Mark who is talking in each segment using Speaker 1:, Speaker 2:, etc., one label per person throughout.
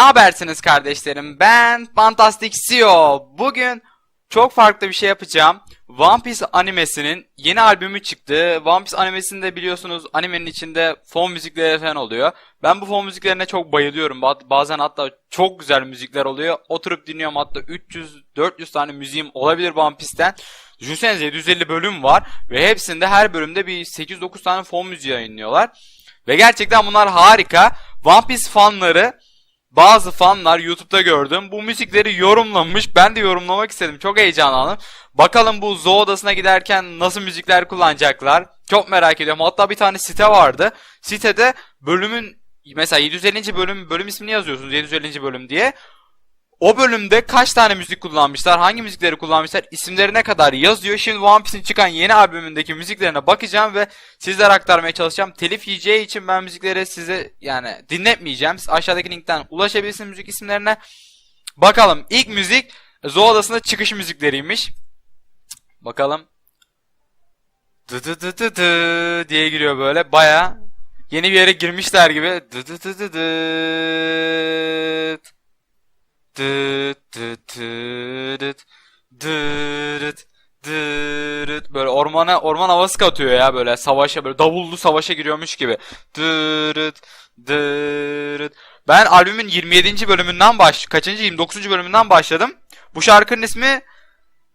Speaker 1: Habersiniz kardeşlerim? Ben Fantastic CEO. Bugün çok farklı bir şey yapacağım. One Piece animesinin yeni albümü çıktı. One Piece animesinde biliyorsunuz animenin içinde fon müzikleri falan oluyor. Ben bu fon müziklerine çok bayılıyorum. Ba- Bazen hatta çok güzel müzikler oluyor. Oturup dinliyorum hatta 300-400 tane müziğim olabilir One Piece'ten. Düşünsenize 750 bölüm var ve hepsinde her bölümde bir 8-9 tane fon müziği yayınlıyorlar. Ve gerçekten bunlar harika. One Piece fanları bazı fanlar YouTube'da gördüm. Bu müzikleri yorumlamış. Ben de yorumlamak istedim. Çok heyecanlandım. Bakalım bu Zoo odasına giderken nasıl müzikler kullanacaklar. Çok merak ediyorum. Hatta bir tane site vardı. Sitede bölümün mesela 750. bölüm bölüm ismini yazıyorsunuz 750. bölüm diye. O bölümde kaç tane müzik kullanmışlar, hangi müzikleri kullanmışlar, isimlerine kadar yazıyor. Şimdi One Piece'in çıkan yeni albümündeki müziklerine bakacağım ve sizlere aktarmaya çalışacağım. Telif yiyeceği için ben müzikleri size yani dinletmeyeceğim. Siz aşağıdaki linkten ulaşabilirsiniz müzik isimlerine. Bakalım ilk müzik Zoo Odası'nda çıkış müzikleriymiş. Bakalım. Dı dı dı dı dı diye giriyor böyle. Baya yeni bir yere girmişler gibi. Dı dı dı dı dıt. Dıt böyle ormana orman havası katıyor ya böyle savaşa böyle davullu savaşa giriyormuş gibi. Dıt Ben albümün 27. bölümünden baş kaçıncı 29. bölümünden başladım. Bu şarkının ismi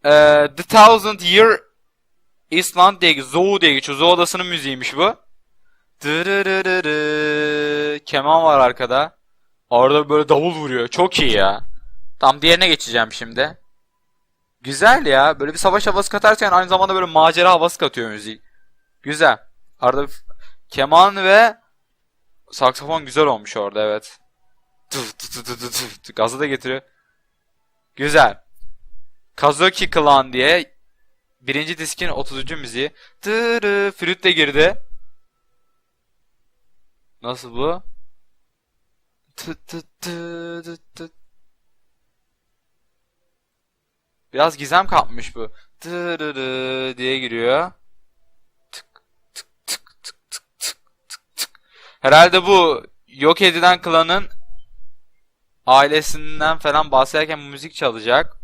Speaker 1: e, The Thousand Year Island diye Zoo diye geçiyor. Zoo odasının müziğiymiş bu. Dırırırırı. Keman var arkada. Orada böyle davul vuruyor. Çok iyi ya. Tam diğerine geçeceğim şimdi. Güzel ya. Böyle bir savaş havası katarken aynı zamanda böyle macera havası katıyor müzik. Güzel. Arada keman ve saksafon güzel olmuş orada evet. Tuf, tuf, tuf, tuf, tuf. Gazı da getiriyor. Güzel. Kazuki Clan diye birinci diskin 30. müziği. Tırı, flüt de girdi. Nasıl bu? Biraz gizem kapmış bu. Tırırı diye giriyor. Herhalde bu yok edilen klanın ailesinden falan bahsederken müzik çalacak.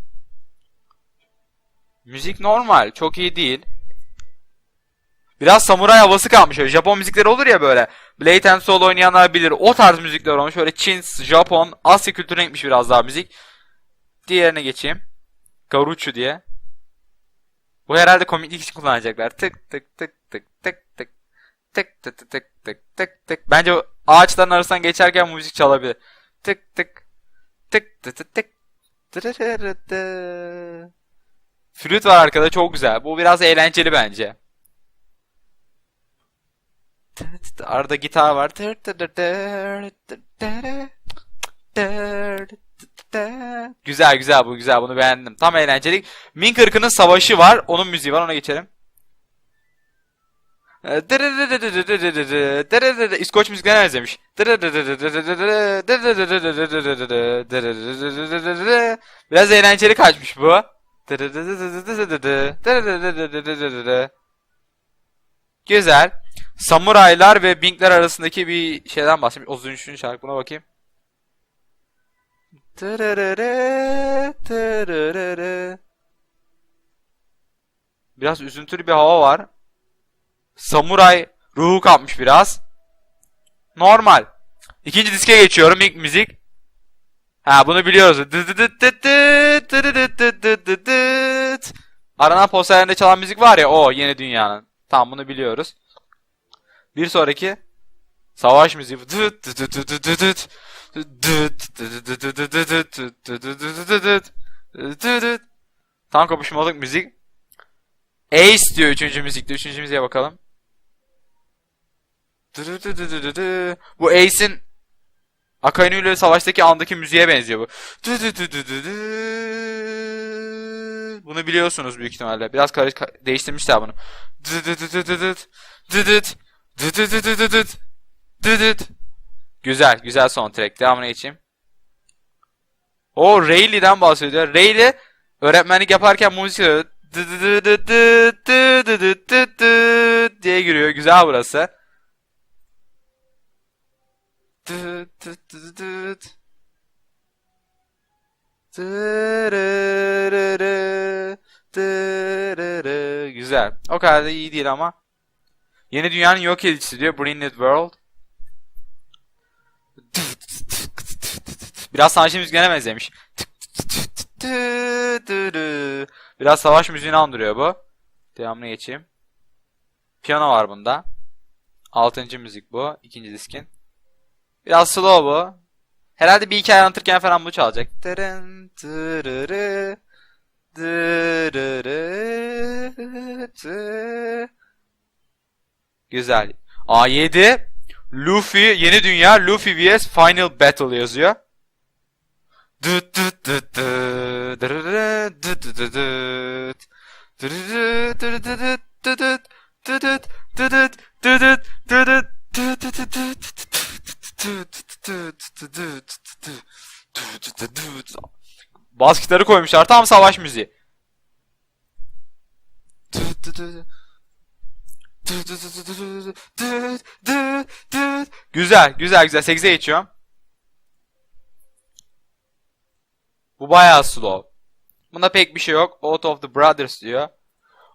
Speaker 1: Müzik normal, çok iyi değil. Biraz samuray havası kalmış. Öyle Japon müzikleri olur ya böyle. Blade and Soul oynayanlar bilir. O tarz müzikler olmuş. Böyle Çin, Japon, Asya kültürüne gitmiş biraz daha müzik. Diğerine geçeyim. Garuchu diye. Bu herhalde komiklik için kullanacaklar. Tık tık tık tık tık tık. Tık tık tık tık tık tık tık. Bence ağaçların arasından geçerken müzik çalabilir. Tık tık. Tık tık tık tık. Flüt var arkada çok güzel. Bu biraz eğlenceli bence. Arada gitar var. Güzel güzel bu güzel bunu beğendim. Tam eğlenceli. Min Kırkı'nın savaşı var. Onun müziği var ona geçelim. İskoç müziklerine benzemiş. Biraz eğlenceli kaçmış bu. Güzel. Samuraylar ve Binkler arasındaki bir şeyden. O Zünş'ün şarkı buna bakayım. Tırırırı, tırırırı. Biraz üzüntülü bir hava var. Samuray ruhu kapmış biraz. Normal. İkinci diske geçiyorum. İlk müzik. Ha bunu biliyoruz. Aranan posterlerinde çalan müzik var ya o yeni dünyanın. Tamam bunu biliyoruz. Bir sonraki savaş müziği. Tam kapışmalık müzik. Ace diyor üçüncü müzikte. Üçüncü müziğe bakalım. Bu Ace'in Akainu ile savaştaki andaki müziğe benziyor bu. Bunu biliyorsunuz büyük ihtimalle. Biraz değiştirmişler bunu. Güzel, güzel soundtrack. Devamına geçeyim. O Rayleigh'den bahsediyor. Rayleigh öğretmenlik yaparken müzik diye giriyor. Güzel burası. Güzel. O kadar da iyi değil ama. Yeni dünyanın yok edicisi diyor. Bring It World. Biraz savaş müziğine benzemiş. Biraz savaş müziğini andırıyor bu. Devamını geçeyim. Piyano var bunda. Altıncı müzik bu. ikinci diskin. Biraz slow bu. Herhalde bir hikaye anlatırken falan bu çalacak. Tırın, tırırı, tırırı, tı. Güzel. A7 Luffy yeni dünya Luffy vs Final Battle yazıyor. Bas gitarı koymuşlar tam savaş müziği. Güzel güzel güzel 8'e geçiyorum. Bu bayağı slow. Bunda pek bir şey yok. Out of the Brothers diyor.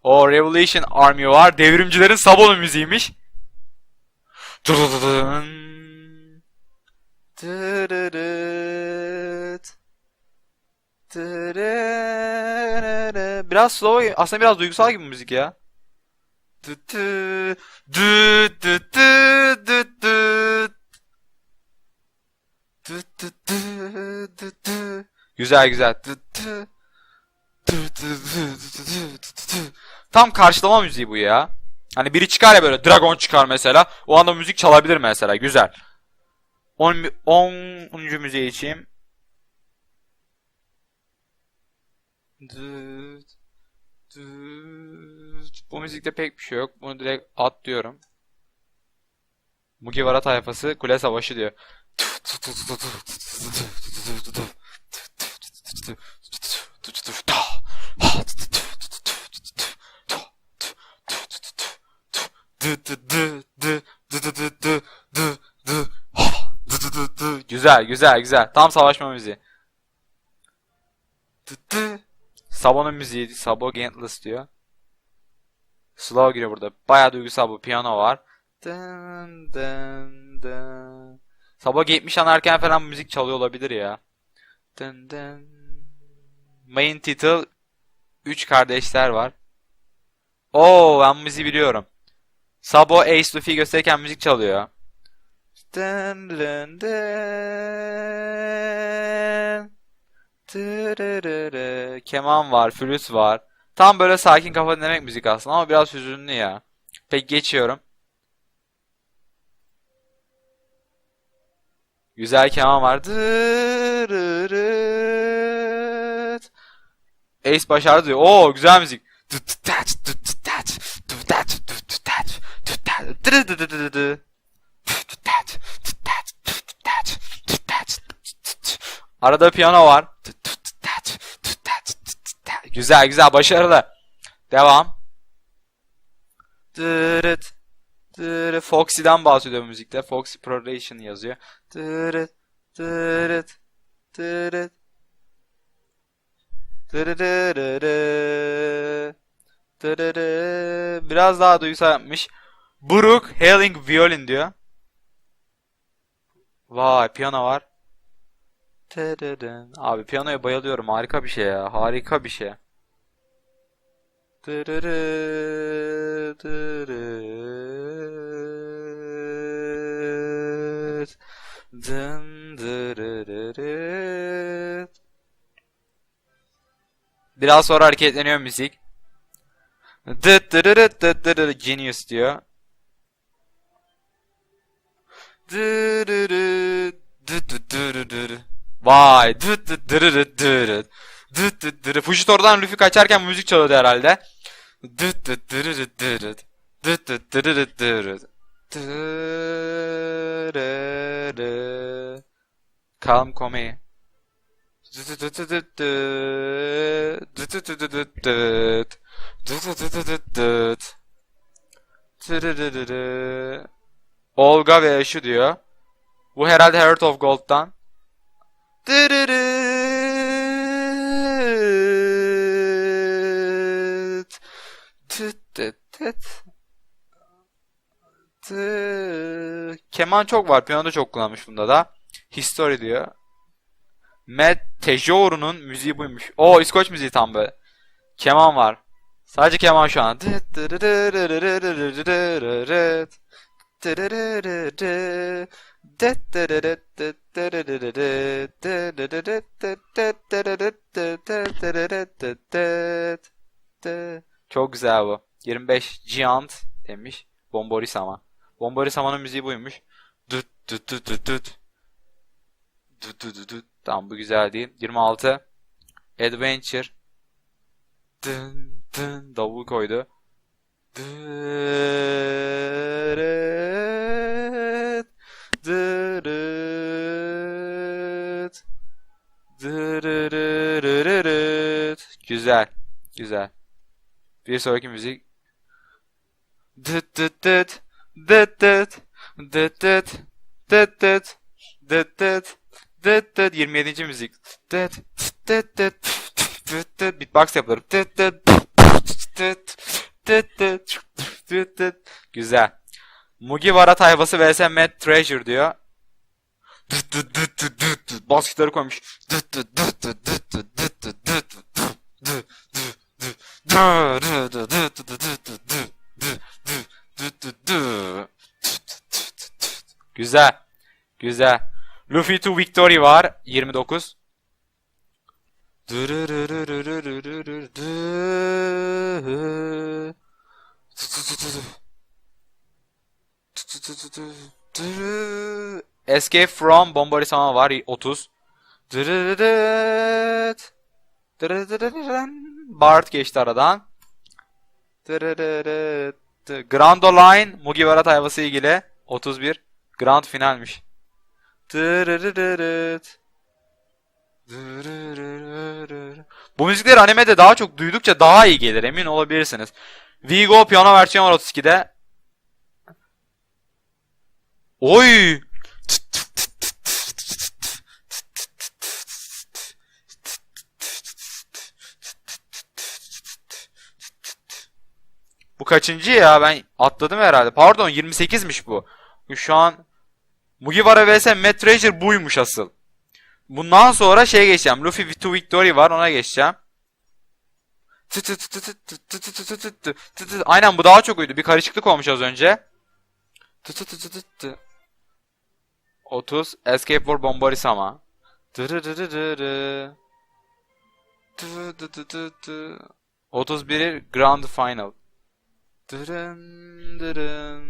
Speaker 1: O Revolution Army var. Devrimcilerin Sabonu müziğiymiş. Biraz slow, aslında biraz duygusal gibi müzik ya. Dü dü dü dü dü dü dü. Dü dü dü dü dü. Güzel güzel. Tam karşılama müziği bu ya. Hani biri çıkar ya böyle Dragon çıkar mesela. O anda müzik çalabilir mesela. Güzel. 10 10. müziğe geçeyim. Düt, düt. Bu müzikte pek bir şey yok. Bunu direkt at diyorum. Mugiwara tayfası kule savaşı diyor. Güzel güzel güzel. Tam savaşma müziği. Sabo'nun müziği. Sabo Gentless diyor. Slow giriyor burada. Bayağı duygusal bu. Piyano var. Dın dın dın. Sabo 70 anarken falan müzik çalıyor olabilir ya. Dın dın. Main title 3 kardeşler var. Oo ben müziği biliyorum. Sabo Ace Luffy gösterirken müzik çalıyor. Dın dın dın. Keman var, flüt var. Tam böyle sakin kafa dinlemek müzik aslında ama biraz hüzünlü ya. Peki geçiyorum. Güzel keman var. Ace başardı diyor. Oo güzel müzik. Arada piyano var. Güzel güzel başarılı. Devam. Dırıt. Dırıt. Foxy'den bahsediyor müzikte. Foxy Progression yazıyor. Dırıt. Dırıt. Dırıt. Biraz daha duygusal yapmış. Brook Hailing Violin diyor. Vay piyano var. Abi piyanoya bayılıyorum. Harika bir şey ya. Harika bir şey. Dırırı. Biraz sonra hareketleniyor müzik. Genius diyor. Vay. Dıt dırırıt dırırıt. Dıt. Fujitor'dan Luffy kaçarken müzik çalıyordu herhalde. Dırırı. Calm. Tırırırırı. Olga ve Ashu diyor. Bu herhalde Heart of Gold'dan. Tet. Tı. Keman çok var. Piyano çok kullanmış bunda da. History diyor. Matt Tejoru'nun müziği buymuş. O İskoç müziği tam böyle. Keman var. Sadece keman şu an. Çok güzel bu. 25 Giant demiş. Bombori ama. Bombori Sama'nın müziği buymuş. Düt düt düt düt düt. Düt düt düt düt. Tamam bu güzel değil. 26 Adventure. Dın dın davul koydu. Dırıt, dırıt, dırırırırırıt. Güzel, güzel. Bir sonraki müzik. Dıt dıt dıt, dıt dıt, dıt dıt, dıt dıt, dıt dıt, dıt dıt. 27. müzik. Dıt dıt dıt, dıt dıt. Beatbox yapılır. Dıt dıt, dıt dıt dıt, dıt dıt. Güzel. Mugiwara tayfası vs Mad Treasure diyor. Dıt dıt dıt dıt dıt dıt. Bas gitarı koymuş. Dıt dıt dıt dıt dıt dıt dıt dıt dıt dıt dıt dıt dıt. Güzel. Güzel. Luffy to Victory var. 29. Escape from Bombori Sama var. 30. Dırırırıt. Dırırırırın. Bart geçti aradan. Grand Line Mugiwara tayfası ilgili 31. Grand finalmiş. Bu müzikleri animede daha çok duydukça daha iyi gelir emin olabilirsiniz. Vigo piyano versiyon var 32'de. Oy! Bu kaçıncı ya ben atladım herhalde. Pardon 28'miş bu. Şu an Mugiwara vs Matt Treasure buymuş asıl. Bundan sonra şey geçeceğim. Luffy to Victory var ona geçeceğim. Aynen bu daha çok uydu. Bir karışıklık olmuş az önce. 30 Escape for Bombarisama. Dırırırırı. 31 Grand Final. Dırın dırın.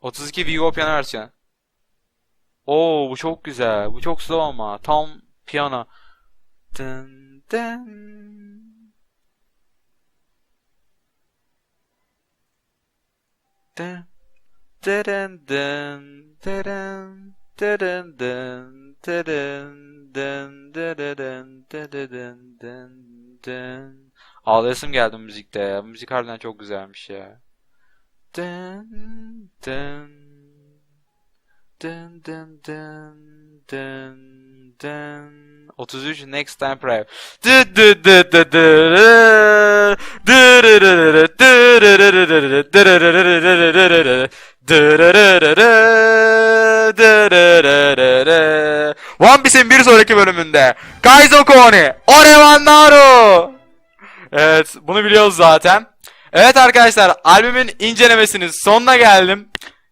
Speaker 1: 32 Vigo piyano versiyonu. Oo bu çok güzel. Bu çok slow ama. Tam piyano. Dın dın. Dın. Dırın dın. Dırın. Dırın dın. Dırın dın. Dırın dın. Dın dın. Ağlayasım geldi müzikte ya. Müzik harbiden çok güzelmiş ya. Dın dın. Dın dın dın dın dın. 33 Next Time Prayer. One Piece'in bir sonraki bölümünde Kaizo Koni, Orevan Naru. Evet, bunu biliyoruz zaten. Evet arkadaşlar, albümün incelemesinin sonuna geldim.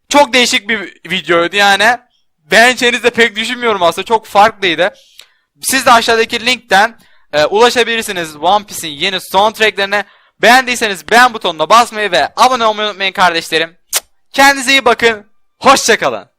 Speaker 1: Çok değişik bir videoydu yani. Beğeneceğinizi de pek düşünmüyorum aslında. Çok farklıydı. Siz de aşağıdaki linkten e, ulaşabilirsiniz One Piece'in yeni soundtracklerine. Beğendiyseniz beğen butonuna basmayı ve abone olmayı unutmayın kardeşlerim. Kendinize iyi bakın. Hoşçakalın.